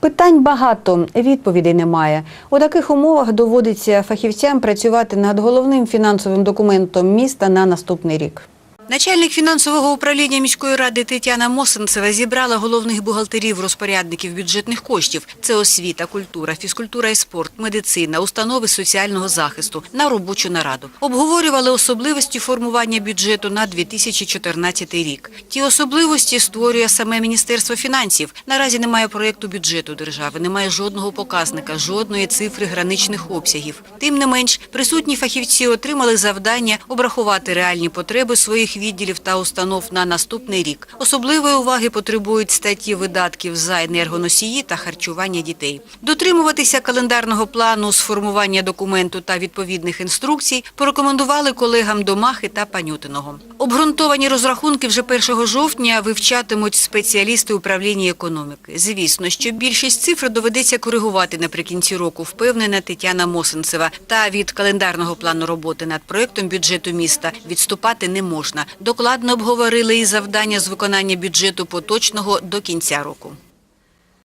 Питань багато, відповідей немає. У таких умовах доводиться фахівцям працювати над головним фінансовим документом міста на наступний рік. Начальник фінансового управління міської ради Тетяна Мосенцева зібрала головних бухгалтерів розпорядників бюджетних коштів. Це освіта, культура, фізкультура і спорт, медицина, установи соціального захисту на робочу нараду. Обговорювали особливості формування бюджету на 2014 рік. Ті особливості створює саме Міністерство фінансів. Наразі немає проєкту бюджету держави, немає жодного показника, жодної цифри граничних обсягів. Тим не менш, присутні фахівці отримали завдання обрахувати реальні потреби своїх відділів та установ на наступний рік. Особливої уваги потребують статті видатків за енергоносії та харчування дітей. Дотримуватися календарного плану сформування документу та відповідних інструкцій порекомендували колегам Домахи та Панютиного. Обґрунтовані розрахунки вже 1 жовтня вивчатимуть спеціалісти управління економіки. Звісно, що більшість цифр доведеться коригувати наприкінці року, впевнена Тетяна Мосенцева. Та від календарного плану роботи над проектом бюджету міста відступати не можна. Докладно обговорили і завдання з виконання бюджету поточного до кінця року.